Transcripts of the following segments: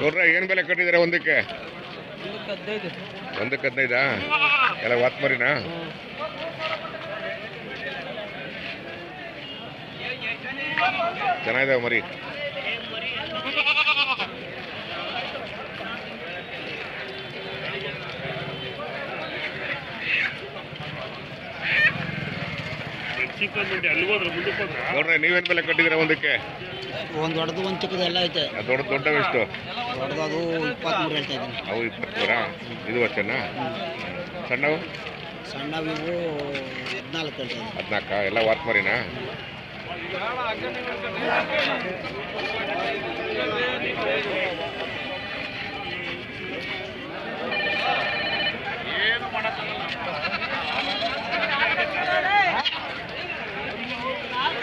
ನೋಡ್ರ ಏನು ಬೆಲೆ ಕಟ್ಟಿದ್ದೀರಾ ಒಂದಕ್ಕೆ? ಒಂದಕ್ಕೆ ಹದಿನೈದಾ? ಎಲ್ಲ ವಾತ್ ಮರಿನಾ ಚೆನ್ನಾಗಿದಾವೆ ಮರಿ. ನೋಡ್ರಿ ನೀವೇನ್ ಬೆಲೆ ಕಟ್ಟಿದ್ರೆ ಒಂದಕ್ಕೆ? ಒಂದು ದೊಡ್ಡದು ಒಂದು ಚಿಕ್ಕದು ಎಲ್ಲ ಐತೆ. ದೊಡ್ಡ ದೊಡ್ಡ ಎಷ್ಟು? ದೊಡ್ಡದು ಅದು ಇಪ್ಪತ್ತ್ಮೂರು ಹೇಳ್ತಾ ಇದ್ದೀನಿ. ಅವು ಇಪ್ಪತ್ತೂರಾ ಇದು ವರ್ಷನಾ? ಸಣ್ಣವು? ಸಣ್ಣವಿವು ಹದಿನಾಲ್ಕು ಹೇಳ್ತಾ ಇದ್ದೀನಿ. ಹದಿನಾಲ್ಕ? ಎಲ್ಲ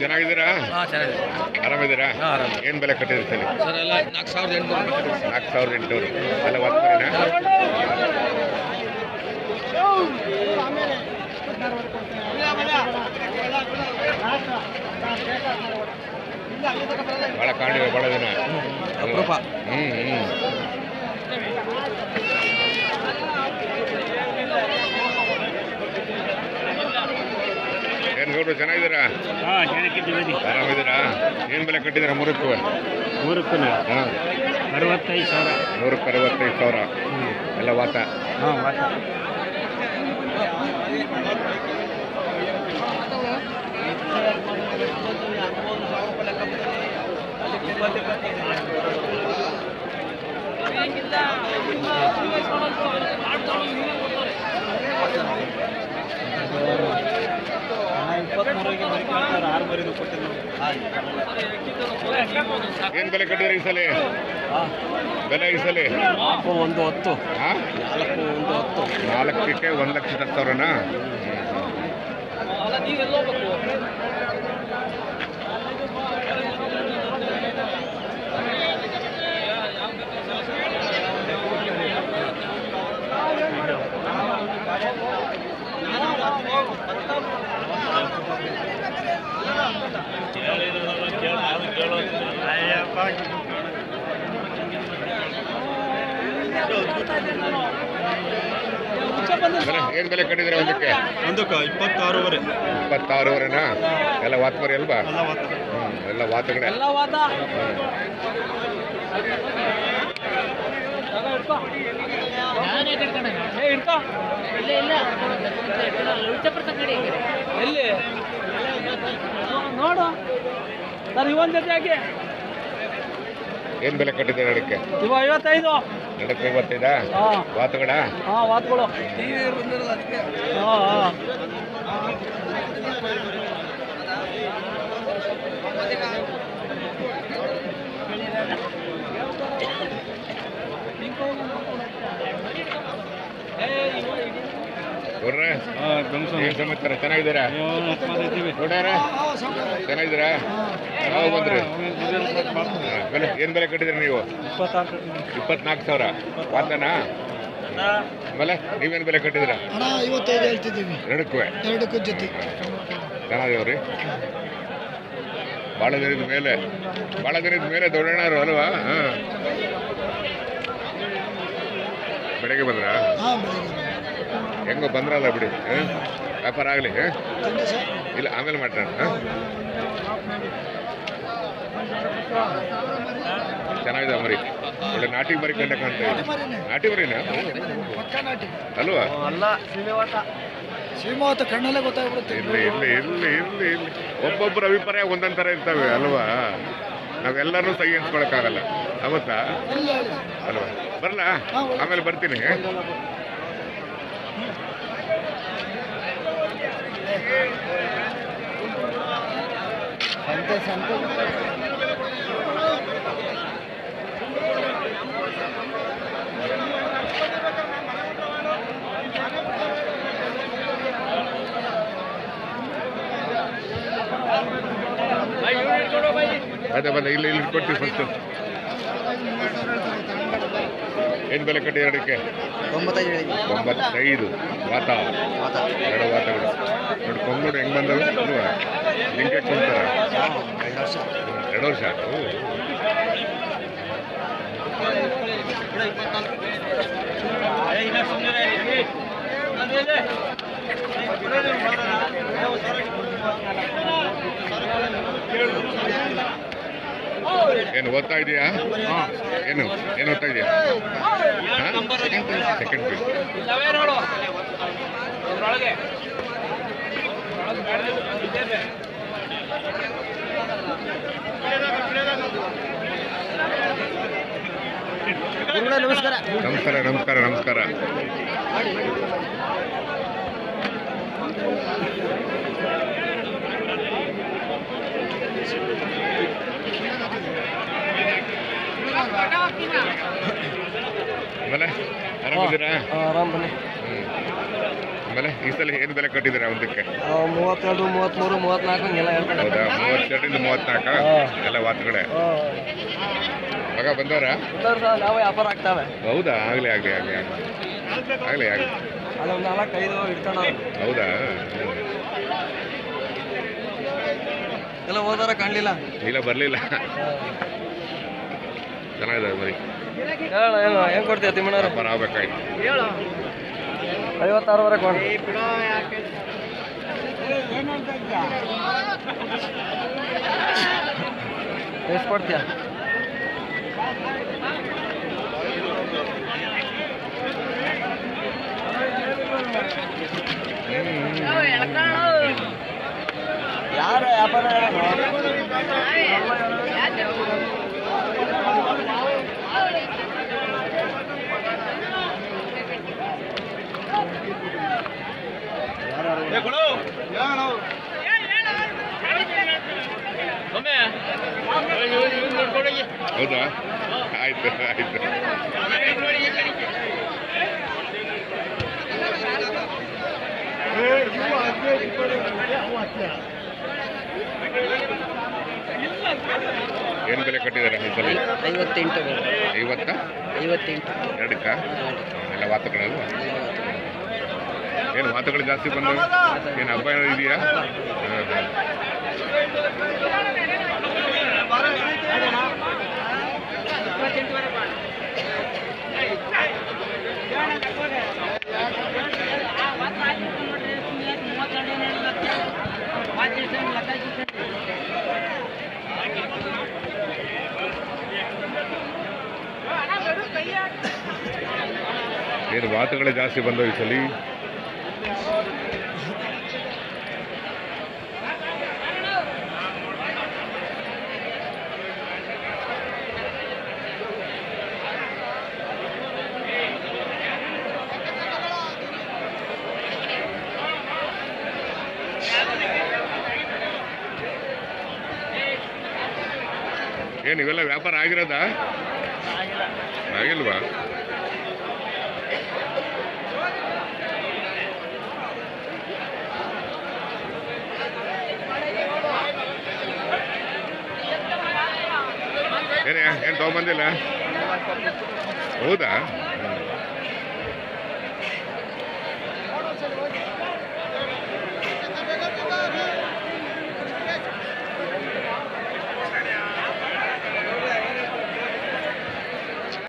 ಚೆನ್ನಾಗಿದ್ದೀರಾ? ಹಾಂ ಚೆನ್ನಾಗಿದೆ. ಆರಾಮಿದ್ದೀರಾ? ಏನ್ ಬೆಲೆ ಕಟ್ಟಿದ್ರಿ ಸರಿ ಸರ್ ಎಲ್ಲ ನಾಲ್ಕು ಸಾವಿರದ ಎಂಟುನೂರು ನಾಲ್ಕು ಸಾವಿರದ ಎಂಟುನೂರು. ಎಲ್ಲ ವಾತ್ ಮರಿನಾ ಭಾಳ ಕಾಣಿವೆ ಭಾಳ ದಿನ. ಹ್ಮ್ ಹ್ಮ್. ಗೌಡ್ರು ಚೆನ್ನಾಗಿದ್ದೀರಾ? ಹಾಂ ಚೆನ್ನಾಗಿದ್ದೀವಿ ಆರಾಮಿದ್ದೀರಾ? ಏನ್ ಬೆಲೆ ಕಟ್ಟಿದ್ದೀರಾ ಮೂರಕ್ಕೂ? ಮೂರಕ್ಕೂ ಹಾಂ. ಅರವತ್ತೈದು ಸಾವಿರ. ನೂರಕ್ಕೆ ಅರವತ್ತೈದು ಸಾವಿರ. ಎಲ್ಲ ವಾತ? ಹಾಂ ವಾತ. ಏನ್ ಬೆಲೆ ಕಟ್ಟಿದ್ರಿ ಈ ಸಲ? ಬೆಲೆ ಈ ಸಲ? ನಾಲ್ಕು ಒಂದು ಹತ್ತು. ಹಾಂ ನಾಲ್ಕು ಒಂದು ಹತ್ತು. ನಾಲ್ಕಕ್ಕೆ ಒಂದು ಲಕ್ಷ ಹತ್ತು ಸಾವಿರನಾ ಬೆಲೆ ಏನ್ ಬೆಲೆ ಕಟ್ಟಿದ್ರೆ ಒಂದಕ್ಕೆ? ಒಂದಕ್ಕೆ ಇಪ್ಪತ್ತಾರೂವರೆ. ಇಪ್ಪತ್ತಾರೂವರೆನಾ? ಎಲ್ಲ ವಾತ್ಮರಿ ಅಲ್ವಾ? ಎಲ್ಲ ವಾತ ಹ್ಮ್ ಎಲ್ಲ ವಾತಗಡೆ ಇಲ್ಲ ಇಲ್ಲ. ಎಲ್ಲಿ? ನೋಡು ಸರ್ ಇವೊಂದು ಜೊತೆ ಹಾಕಿ. ಏನ್ ಬೆಲೆ ಕಟ್ಟಿದ್ದೀರಾ ನಡಕ್ಕೆ? ಇವ ಐವತ್ತೈದು. ನಡಕ್ಕೆ ಐವತ್ತೈದಾ? ಹಾಂ. ವಾತಗಡ ಹಾಂ ವಾತ್ಗಳು ಹಾಂ ಹಾಂ. ನೋಡ್ರೆ ಏನ್ ಸಮಾಚಾರ? ಚೆನ್ನಾಗಿದ್ದೀರಾ? ನೋಡ್ಯಾರ? ಚೆನ್ನಾಗಿದ್ದೀರಾ? ನಾವು ಬಂದ್ರಿ? ಹಾ, ಬೆಲೆ ಏನು ಬೆಲೆ ಕಟ್ಟಿದ್ರಿ ನೀವು? ಇಪ್ಪತ್ನಾಲ್ಕು. ಸಾವಿರ. ವಾತನಾ ಆಮೇಲೆ ನೀವೇನ್ ಬೆಲೆ ಕಟ್ಟಿದ್ದೀರಾ? ಹಣ ಐವತ್ತೈದು ಹೇಳ್ತಿದ್ದೀವಿ. ಎರಡಕ್ಕೂ. ಎರಡಕ್ಕೂ ಜೊತೆ. ಚೆನ್ನಾಗಿವ್ರಿ ಭಾಳ ದಿನದ ಮೇಲೆ ಭಾಳ ದಿನದ ಮೇಲೆ ದೊಡ್ಡಣ್ಣರು ಅಲ್ವಾ? ಹಾಂ. ಬೆಳಗ್ಗೆ ಬಂದ್ರಾ? ಹೆಂಗೋ ಬಂದ್ರಲ್ಲ ಬಿಡಿ ವ್ಯಾಪಾರ ಆಗಲಿ ಇಲ್ಲ ಆಮೇಲೆ ಮಾತಾಡೋಣ ಚೆನ್ನಾಗಿದೆ ಮರಿ. ಒಳ್ಳೆ ನಾಟಿ ಮರಿ ಕಂಡ ಕಾಣ್ತಾ ಇದೆ. ನಾಟಿ ಮರಿನಾ? ಪಕ್ಕ ನಾಟಿ ಅಲ್ವಾ? ಶ್ರೀಮಾವತ ಕಣ್ಣಲ್ಲೇ ಗೊತ್ತಾಗ್ಬಿಡುತ್ತೆ. ಇಲ್ಲಿ ಇಲ್ಲಿ ಇಲ್ಲಿ ಇಲ್ಲಿ ಇಲ್ಲಿ ಒಬ್ಬೊಬ್ಬರ ಅಭಿಪ್ರಾಯ ಒಂದೊಂದು ಥರ ಇರ್ತವೆ ಅಲ್ವಾ? ನಾವೆಲ್ಲರೂ ಸಹಿ ಹಂಚ್ಕೊಳಕ್ಕಾಗಲ್ಲ ಅವತ್ತಾ ಅಲ್ವಾ? ಬರಲ್ಲ ಆಮೇಲೆ ಬರ್ತೀನಿ ಸಂತೆ ಸಂತೆ ಅದೇ ಬಂದ ಇಲ್ಲಿ ಇಲ್ಲಿ ಫಸ್ಟ್ ಏನು ಬೆಲೆ ಕಟ್ಟಿ ಎರಡಕ್ಕೆ ಒಂಬತ್ತೈದು ಒಂಬತ್ತೈದು ವಾತ ಎರಡು ವಾತಗಳು ನೋಡಿ ಕೊಂಗುಡು ಹೆಂಗ್ ಬಂದವು ಅಲ್ವಾ ಲಿಂಕೆ ಕುಂತಾರ ಎರಡು ವರ್ಷ ಆಯ್ತು ಏನು ಓದ್ತಾ ಇದೆಯಾ? ಏನು ಏನು ಓದ್ತಾ ಇದೆಯಾ? ಸೆಕೆಂಡ್ ಪಿ ನಮಸ್ಕಾರ ನಮಸ್ಕಾರ ನಮಸ್ಕಾರ ನಮಸ್ಕಾರ. ಆಮೇಲೆ? ಆರಾಮಿದ್ದೀರಾ? ಆರಾಮ್ ಬನ್ನಿ. ಆಮೇಲೆ ಈ ಸಲ ಏನು ಬೆಲೆ ಕಟ್ಟಿದ್ದೀರಾ ಒಂದಕ್ಕೆ? ಮೂವತ್ತೆರಡು ಮೂವತ್ತ್ಮೂರು ಮೂವತ್ತ್ನಾಲ್ಕು ಹಂಗೆಲ್ಲ ಹೇಳ್ತಾರೆ ಹೌದಾ? ಮೂವತ್ತೆರಡರಿಂದ ಮೂವತ್ತ್ನಾಲ್ಕು? ಎಲ್ಲ ವಾತಗಳೇ? ಮಗ ಬಂದವರ? ನಾವು ವ್ಯಾಪಾರ ಆಗ್ತಾವೆ. ಹೌದಾ? ಆಗಲಿ ಆಗಲಿ ಆಗಲಿ ಆಗಲಿ. ಆಗಲಿ ಅದೊಂದು ನಾಲ್ಕು ಐದು ಇಟ್ಕೊಂಡವ್ರು. ಹೌದಾ? ಎಲ್ಲ ಹೋದಾರ ಕಾಣಲಿಲ್ಲ. ಇಲ್ಲ ಬರಲಿಲ್ಲ. ಚೆನ್ನಾಗಿದೆ ಮರಿ ಹೇಳ ಏನು ಹೆಂಗೆ ಕೊಡ್ತೀಯ ತಿಮ್ಮಣ್ಣವ್ರ? ವ್ಯಾಪಾರ ಆಗ್ಬೇಕಾಯ್ತು ಐವತ್ತಾರುವರೆಗೆ ಕೊಡಿ ಎಷ್ಟು ಕೊಡ್ತೀಯ? ಯಾರು ವ್ಯಾಪಾರ ಹೌದಾ? ಆಯ್ತು ಆಯ್ತು. ಏನು ಬೆಲೆ ಕಟ್ಟಿದ್ದಾರೆ ಈ ಸಲ? ಐವತ್ತೆಂಟು ಐವತ್ತ? ಐವತ್ತೆಂಟು. ಎರಡಕ್ಕ? ಎಲ್ಲ ವಾತಗಳಲ್ವ ಏನು ಮಾತುಗಳು ಜಾಸ್ತಿ ಬಂದವು? ಏನು ಹಬ್ಬ ಇದೆಯಾ? ಏನು ಮಾತುಗಳೇ ಜಾಸ್ತಿ ಬಂದವು ಈ ಸಲ? ಏನು ಇವೆಲ್ಲ ವ್ಯಾಪಾರ ಆಗಿರೋದಾ? ಆಗಿಲ್ವಾ? ಏನೇ ಏನು ತೊಗೊಂಬಂದಿಲ್ಲ? ಹೌದಾ.